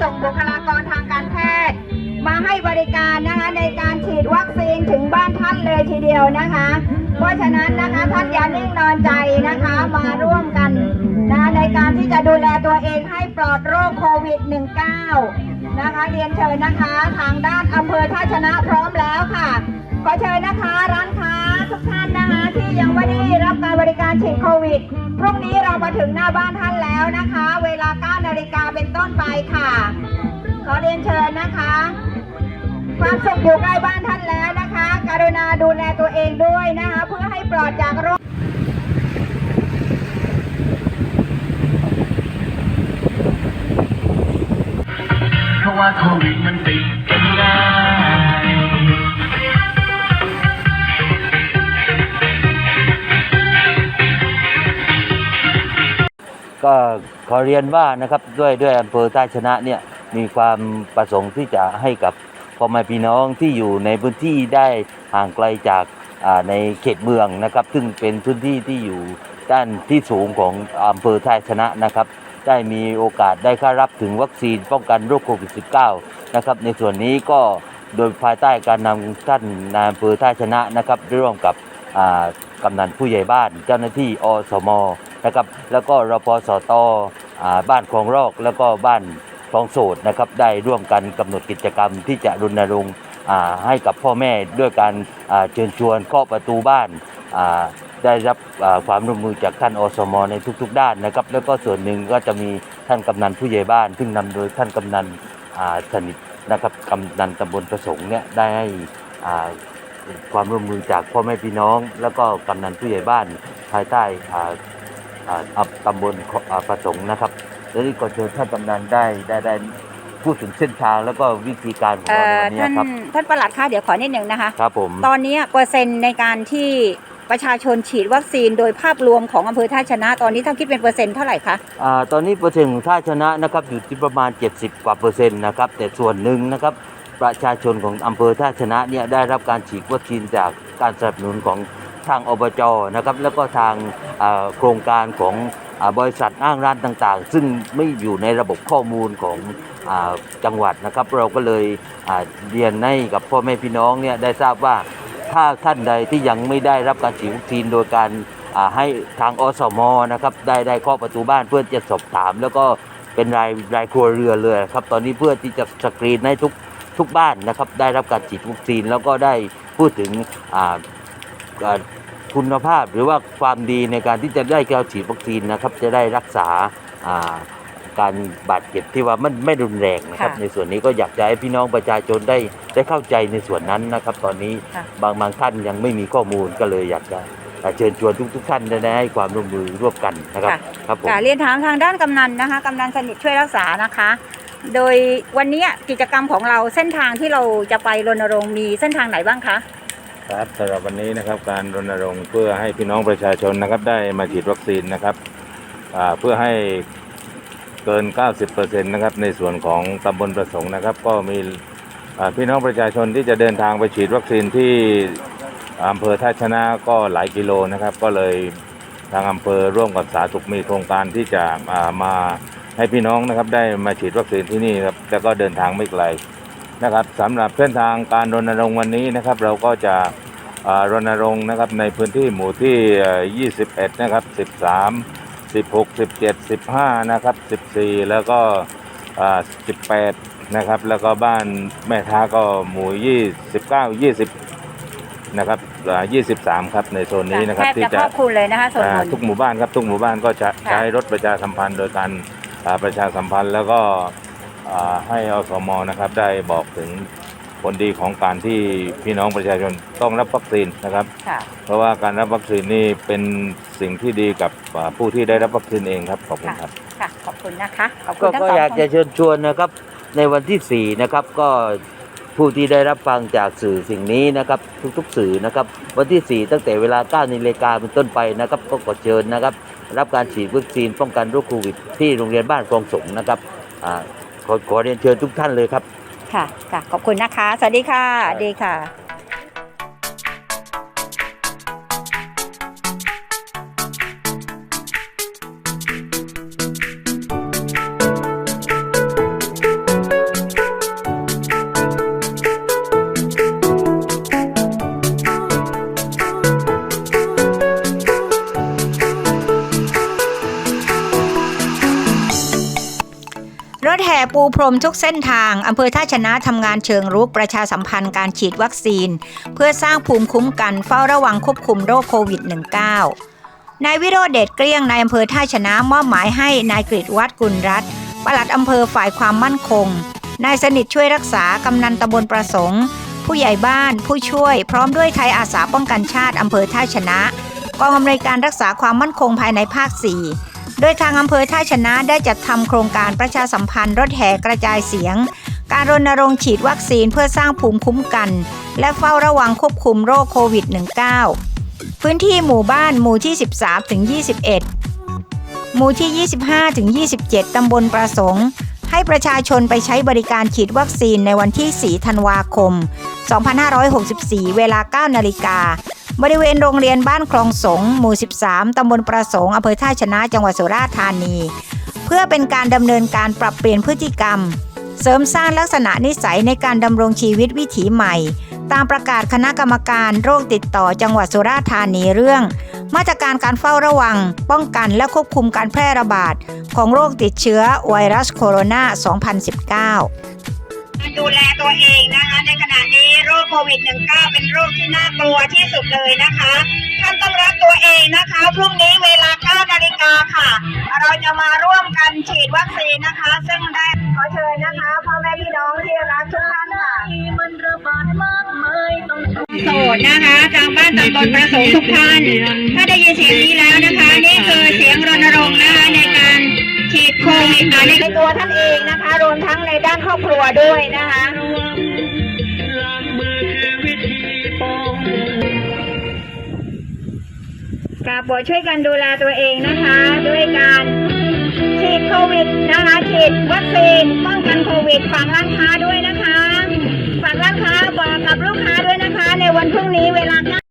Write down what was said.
ส่งบุคลากรทางการแพทย์ มาให้บริการนะคะในการฉีดวัคซีนถึงบ้านท่านเลยทีเดียวนะคะ เพราะฉะนั้นนะคะท่านอย่านิ่งนอนใจนะคะมาร่วมกันนะคะในการที่จะดูแลตัวเองให้ปลอดโรคโควิด -19 นะคะเรียนเชิญนะคะ ทางด้านอำเภอท่าชนะพร้อมแล้วค่ะ ขอเชิญนะคะร้านค้าทุกท่านนะคะ ที่ยังไม่ได้รับการบริการฉีดโควิดพรุ่งนี้เรามาถึงหน้าบ้านท่านแล้วนะคะ เวลา9นาฬิกาเป็นต้นไปค่ะ ขอเรียนเชิญนะคะ ความสุขอยู่ใกล้บ้านท่านแล้วนะคะ กรุณาดูแลตัวเองด้วยนะคะ เพื่อให้ปลอดจากโรค ราะว่าโควิดมันติดกันง่ายก็ขอเรียนว่านะครับด้วยด้วยอำเภอท่าชนะเนี่ยมีความประสงค์ที่จะให้กับพ่อแม่พี่น้องที่อยู่ในพื้นที่ได้ห่างไกลจากในเขตเมืองนะครับ ซึ่งเป็นพื้นที่ที่อยู่ด้านที่สูงของอำเภอท่าชนะนะครับ ได้มีโอกาสได้เข้ารับถึงวัคซีนป้องกันโรคโควิด -19 นะครับในส่วนนี้ก็โดยภายใต้การนำท่านนายอำเภอท่าชนะนะครับร่วมกับกำนันผู้ใหญ่บ้าน เจ้าหน้าที่อสมนะครับแล้วก็รพสตอ่บ้านคลองรอก แล้วก็บ้านคลองโสดนะครับได้ร่วมกันกำหนดกิจกรรมที่จะรณรงค์ให้กับพ่อแม่ด้วยการเชิญชวนเคาะประตูบ้าน ได้รับอ่าความร่วมมือจากท่านอสมในทุกๆ ด้านนะครับ แล้วก็ส่วนหนึ่งก็จะมีท่านกำนันผู้ใหญ่บ้าน ซึ่งนำโดยท่านกำนันอ่าสนิทนะครับกำนันตำบลประสงค์เนี่ยได้ให้อ่าความร่วมมือจากพ่อแม่พี่น้อง แล้วก็กำนันผู้ใหญ่บ้านภายใต้อ่าอ่าอ่าตำบลอ่าประสงค์นะครับแล้วนี่ก็เชิญท่านกำนันได้ได้ได้พูดถึงเส้นทางแล้วก็วิธีการของเอ่เราในอวันนี้ท่านครับท่านประหลัดคะเดี๋ยวขอนิดนึงนะคะครับผมตอนนี้เปอร์เซ็นต์ในการที่ ประชาชนฉีดวัคซีนโดยภาพรวมของอำเภอท่าชนะ ตอนนี้ท่าคิดเป็นเปอร์เซ็นต์เท่าไหร่คะอ่าตอนนี้เปอร์เซ็นต์ของท่าชนะนะครับอยู่ที่ประมาณ 70 กว่าเปอร์เซ็นต์นะครับแต่ส่วนหนึ่งนะครับประชาชนของอำเภอท่าชนะเนี่ยได้รับการฉีดวัคซีนจากการสนับสนุนของทางอบจนะครับแล้วก็ทางโครงการของอบริษัทอ้างร้านต่างๆ ซึ่งไม่อยู่ในระบบข้อมูลของอจังหวัดนะครับ เราก็เลยเรียนให้กับพ่อแม่พี่น้องเนี่ยได้ทราบว่า ถ้าท่านใดที่ยังไม่ได้รับการฉีดวัคซีนโดยการให้ทางอสมนะครับได้ได้เคาะประตูบ้านเพื่อจะสอบถาม แล้วก็เป็นรายรายครัวเรือนเลยครับตอนนี้เพื่อที่จะสกรีนให้ทุกทุกบ้านนะครับได้รับการฉีดวัคซีนแล้วก็ได้พูดถึงคุณภาพหรือว่าความดีในการที่จะได้การฉีดวัคซีนนะครับจะได้รักษา การบาดเจ็บที่ว่ามันไม่รุนแรงนะครับ ค่ะในส่วนนี้ก็อยากจะให้พี่น้องประชาชนได้ได้เข้าใจในส่วนนั้นนะครับ ตอนนี้ค่ะ บางบางท่านยังไม่มีข้อมูลก็เลยอยากจะเชิญชวนทุกทุกๆท่านได้ให้ความร่วมมือร่วมกันนะครับค่ะครับผม ค่ะเรียนถามทางด้านกำนันนะคะกำนันสนิทช่วยรักษานะคะ โดยวันนี้กิจกรรมของเราเส้นทางที่เราจะไปรณรงค์มีเส้นทางไหนบ้างคะ ครับสำหรับวันนี้นะครับการรณรงค์เพื่อให้พี่น้องประชาชนนะครับได้มาฉีดวัคซีนนะครับอ่าเพื่อให้ เกิน 90%นะครับในส่วนของตำบลประสงค์นะครับ ก็มีพี่น้องประชาชนที่จะเดินทางไปฉีดวัคซีนที่อำเภอท่าชนะก็หลายกิโลนะครับ ก็เลยทางอำเภอร่วมกับสาธารณสุขมีโครงการที่จะมาให้พี่น้องนะครับได้มาฉีดวัคซีนที่นี่ครับแล้วก็เดินทางไม่ไกลนะครับสำหรับเส้นทางการรณรงค์วันนี้นะครับ เราก็จะรณรงค์นะครับในพื้นที่หมู่ที่ 21 นะครับ 13 16 17 15นะครับ14แล้วก็อ่า18นะครับ แล้วก็บ้านแม่ท้าก็หมู่29 20นะครับอ่า23ครับในโซนนี้นะครับแทบที่จะจะครอบคลุมเลยนะคะส่วนอ่าบนทุกหมู่บ้านครับทุกหมู่บ้านก็จะค่ะใช้รถประชาสัมพันธ์โดยการอ่าประชาสัมพันธ์แล้วก็อ่าให้อสมนะครับได้บอกถึง ผลดีของการที่พี่น้องประชาชนต้องรับวัคซีนนะครับ ค่ะ เพราะว่าการรับวัคซีนนี่เป็นสิ่งที่ดีกับอ่าผู้ที่ได้รับวัคซีนเองครับขอบคุณครับ ค่ะ ขอบคุณนะคะ ขอบคุก็ณทั้งก็สองอยากท่านจะเชิญชวนนะครับในวันที่ 4 นะครับ ก็ผู้ที่ได้รับฟังจากสื่อสิ่งนี้นะครับ ทุกๆ สื่อนะครับ วันที่ 4 ตั้งแต่เวลา9นาฬิกาเป็นต้นไปนะครับ ก็ขอเชิญนะครับ รับการฉีดวัคซีนป้องกันโรคโควิดที่โรงเรียนบ้านคลองสงนะครับอ่าขอขอเรียนเชิญทุกท่านเลยครับ ค่ะค่ะขอบคุณนะคะ สวัสดีค่ะสวัสดีค่ะ ถแห่ปูพรมทุกเส้นทางอำเภอท่าชนะทำงานเชิงรุกประชาสัมพันธ์การฉีดวัคซีน เพื่อสร้างภูมิคุ้มกันเฝ้าระวังควบคุมโรคโควิด -19 นายวิโรธเดชเกลี้ยงนายอำเภอท่าชนะมอบหมายให้นายกฤษวัฒน์กุลรัตน์ปลัดอำเภอฝ่ายความมั่นคง นายสนิทช่วยรักษากำนันตำบลประสงค์ ผู้ใหญ่บ้าน ผู้ช่วย พร้อมด้วยไทยอาสาป้องกันชาติอำเภอท่าชนะ กองอำนวยการรักษาความมั่นคงภายในภาค 4 โดยทางอำเภอท่าชนะได้จัดทำโครงการประชาสัมพันธ์รถแห่กระจายเสียง การรณรงค์ฉีดวัคซีนเพื่อสร้างภูมิคุ้มกัน และเฝ้าระวังควบคุมโรคโควิด -19 พื้นที่หมู่บ้านหมู่ที่ 13ถึง21 หมู่ที่ 25ถึง27 ตำบลประสงค์ให้ประชาชนไปใช้บริการฉีดวัคซีนในวันที่ 4 ธันวาคม 2564 เวลา 9 นาฬิกา บริเวณโรงเรียนบ้านคลองสงหมู่ 13 ตำบลประสงค์อำเภอท่าชนะ จังหวัดสุราษฎร์ธานี เพื่อเป็นการดำเนินการปรับเปลี่ยนพฤติกรรม เสริมสร้างลักษณะนิสัยในการดำรงชีวิตวิถีใหม่ ตามประกาศคณะกรรมการโรคติดต่อจังหวัดสุราษฎร์ธานีเรื่อง มาตรการการเฝ้าระวัง ป้องกันและควบคุมการแพร่ระบาดของโรคติดเชื้อไวรัสโคโรนา 2019 ดูแลตัวเองนะคะ ในขณะนี้โรคโควิด -19 เป็นโรคที่น่ากลัวที่สุดเลยนะคะ ท่านต้องรักตัวเองนะคะ พรุ่งนี้เวลา9นาฬิกาค่ะ เราจะมาร่วมกันฉีดวัคซีนนะคะ ซึ่งได้ขอเชิญนะคะพ่อแม่พี่น้องที่รักทุกท่านค่ะโสดนะคะทางบ้านตำบลประสงค์ทุกท่าน ถ้าได้ยินเสียงนี้แล้วนะคะ นี่คือเสียงรณรงค์นะคะ ในตัวท่านเองนะคะ รวมทั้งในด้านครอบครัวด้วยนะคะกราบโปรดช่วยกันดูแลตัวเองนะคะ ด้วยการฉีดโควิดนะคะฉีดวัคซีนป้องกันโควิดฝากร้านค้าด้วยนะคะฝากร้านค้าบอกกับลูกค้าด้วยนะคะ ในวันพรุ่งนี้เวลา